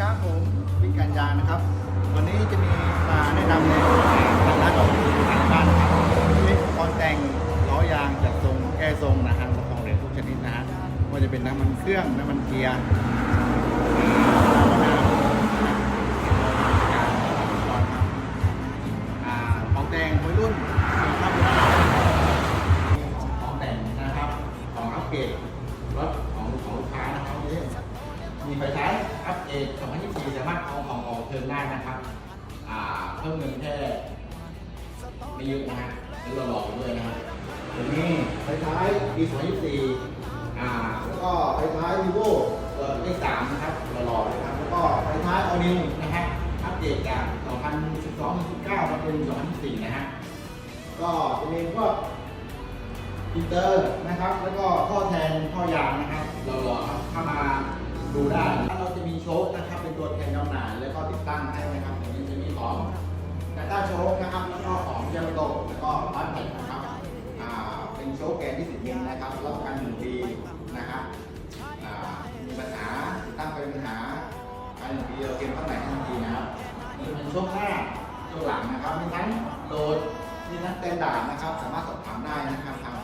ครับผมวิกการยางนะครับ วันนี้จะมีมาแนะนำในทางร้านของทางบ้านนะครับที่คอนแต่งล้อยางจัดทรงแก้ทรงนะฮะของเหลวทุกชนิดนะฮะว่าจะเป็นน้ำมันเครื่องน้ำมันเกียร์มันน้ำนะอ่าของแต่งวัยรุ่นครับของแต่งนะครับของอัปเกรดรถของของลูกค้านะครับนี่ มีไฟท้ายอัปเกรด2024 สามารถเอาของออกเทิร์นได้นะครับอ่าเพิ่มเงินแค่ไม่เยอะนะฮะซื้อหล่อๆไปด้วยนะฮะตัวนี้ไฟท้ายปี2024 อ่า แล้วก็ไฟท้าย vivo เอ่อเลข3นะครับหล่อๆเลยครับ แล้วก็ไฟท้าย all new นะฮะอัปเกรดจาก 2012-19มาเป็น 2024 นะฮะ ก็จะมีพวกอินเตอร์นะครับ แล้วก็ข้อแทนข้อยางนะครับเรารอครับเข้ามา ดูได้ถ้าเราจะมีโชคนะครับเป็นตัวแทนจำหน่ายแล้วก็ติดตั้งให้นะครับอย่างนี้จะมีของแต่ต้าโชคนะครับแล้วก็ของยามาโตแล้วก็บ้านแผ่นนะครับอ่าเป็นโชคแกนที่สิบมิลนะครับรับประกันหนึ่งปีนะครับอ่ามีปัญหาติดตั้งไปมีปัญหาภายในหนึ่งปีเราเก็บเท่าไหร่ทันทีนะครับนี่เป็นโชคหน้าโชคหลังนะครับมีทั้งโหลดมีนักเต้นด่านนะครับ สามารถสอบถามได้นะครับทาง